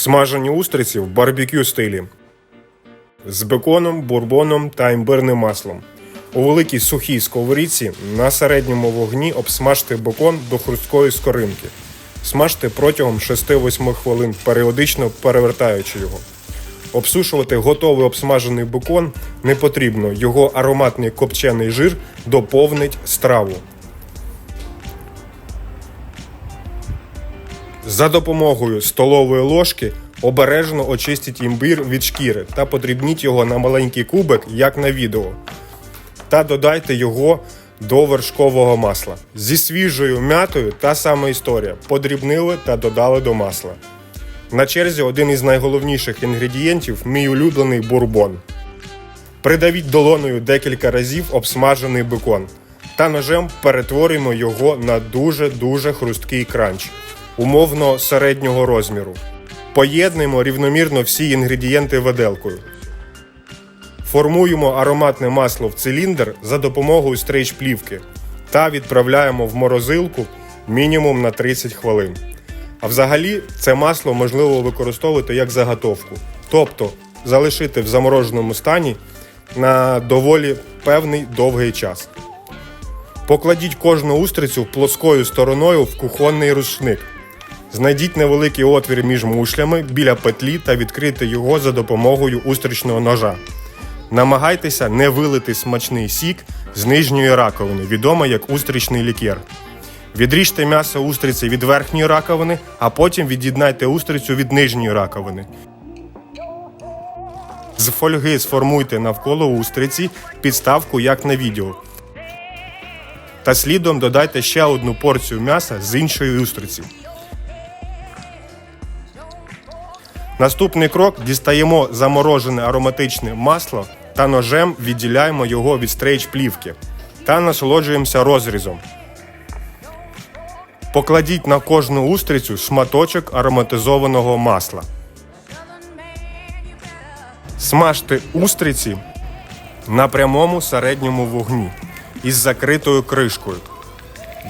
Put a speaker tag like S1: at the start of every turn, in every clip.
S1: Смажені устриці в барбекю стилі з беконом, бурбоном та імбирним маслом. У великій сухій сковорідці на середньому вогні обсмажте бекон до хрусткої скоринки. Смажте протягом 6-8 хвилин, періодично перевертаючи його. Обсушувати готовий обсмажений бекон не потрібно, його ароматний копчений жир доповнить страву. За допомогою столової ложки обережно очистіть імбир від шкіри та подрібніть його на маленький кубик, як на відео. Та додайте його до вершкового масла. Зі свіжою м'ятою та сама історія. Подрібнили та додали до масла. На черзі один із найголовніших інгредієнтів мій улюблений бурбон. Придавіть долоною декілька разів обсмажений бекон та ножем перетворюємо його на дуже-дуже хрусткий кранч, умовно середнього розміру. Поєднуємо рівномірно всі інгредієнти виделкою. Формуємо ароматне масло в циліндр за допомогою стрейч-плівки та відправляємо в морозилку мінімум на 30 хвилин. А взагалі це масло можливо використовувати як заготовку, тобто залишити в замороженому стані на доволі певний довгий час. Покладіть кожну устрицю плоскою стороною в кухонний рушник. Знайдіть невеликий отвір між мушлями біля петлі та відкрийте його за допомогою устричного ножа. Намагайтеся не вилити смачний сік з нижньої раковини, відомо як устричний лікер. Відріжте м'ясо устриці від верхньої раковини, а потім від'єднайте устрицю від нижньої раковини. З фольги сформуйте навколо устриці підставку, як на відео. Та слідом додайте ще одну порцію м'яса з іншої устриці. Наступний крок дістаємо заморожене ароматичне масло та ножем відділяємо його від стрейч плівки та насолоджуємося розрізом. Покладіть на кожну устрицю шматочок ароматизованого масла. Смажте устриці на прямому середньому вогні із закритою кришкою.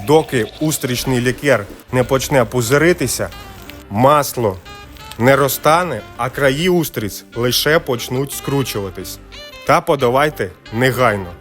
S1: Доки устричний лікер не почне пузиритися, масло не розтане, а краї устриць лише почнуть скручуватись. Та подавайте негайно.